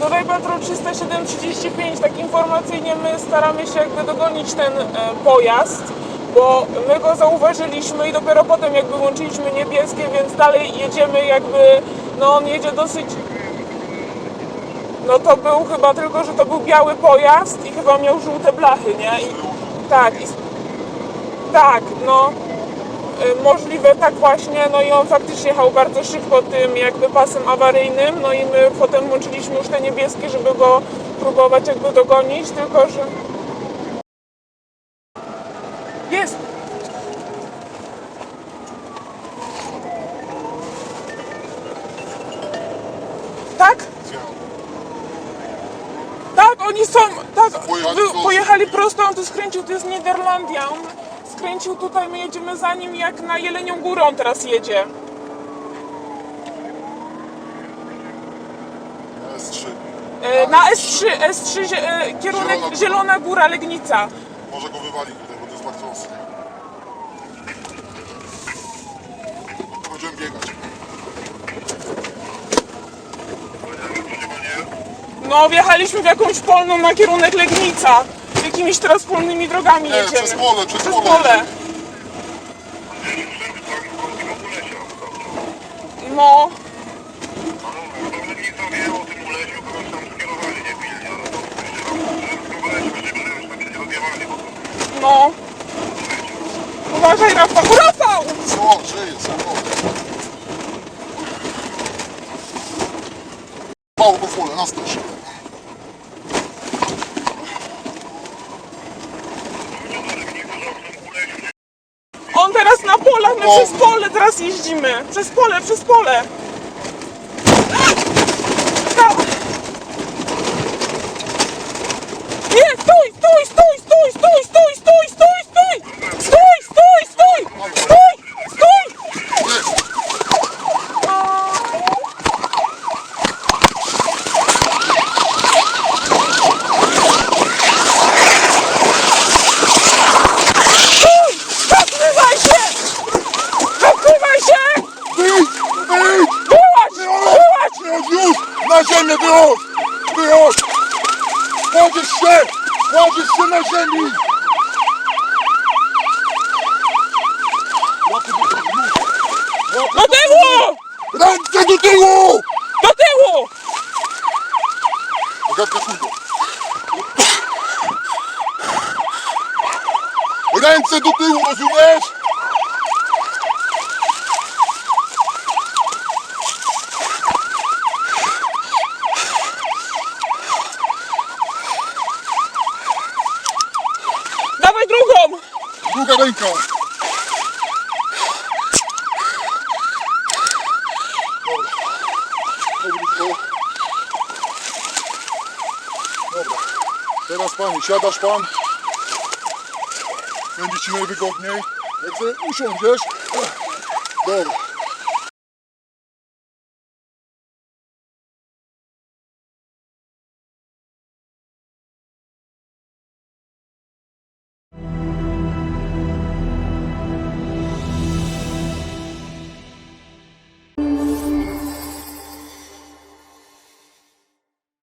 Tutaj patrol 307-35, tak informacyjnie my staramy się jakby dogonić ten e, pojazd, bo my go zauważyliśmy i dopiero potem jakby włączyliśmy niebieskie, więc dalej jedziemy jakby, no on jedzie dosyć... No to był chyba tylko, że to był biały pojazd i chyba miał żółte blachy, nie? I, tak, i, tak, no możliwe tak właśnie, no i on faktycznie jechał bardzo szybko tym jakby pasem awaryjnym, no i my potem włączyliśmy już te niebieskie, żeby go próbować jakby dogonić, tylko że... Jest! Tak? Tak, oni są, tak, Pojechali wy, prosto. pojechali prosto, on tu skręcił, to jest Niderlandia, skręcił tutaj, my jedziemy za nim jak na Jelenią Górę on teraz jedzie. S3. E, na S3, S3 zie- e, kierunek Zielona Góra. Zielona Góra, Legnica. Może go wywali tutaj, bo to jest bardzo ostry. Będziemy biegać. No, wjechaliśmy w jakąś polną na kierunek Legnica. Jakimiś teraz polnymi drogami Nie, jedziemy. przez pole, przez pole. No, no. Uważaj, Rafał. Rafał! Co? Żyje, samochód. Mało go w pole, na straż. On teraz na polach, my przez pole teraz jeździmy. Przez pole, przez pole. Ta- Wychodź! Wychodź! Kładziesz się! Kładziesz się na ziemi! Do tyłu! Ręce do tyłu! Do tyłu! Agatka, kurwa. Ręce do tyłu, rozumiesz? Druga ręka. Dobra. Teraz pani, siadasz pan. Będzie ci najwygodniej. Jak sobie usiądziesz. Dobra.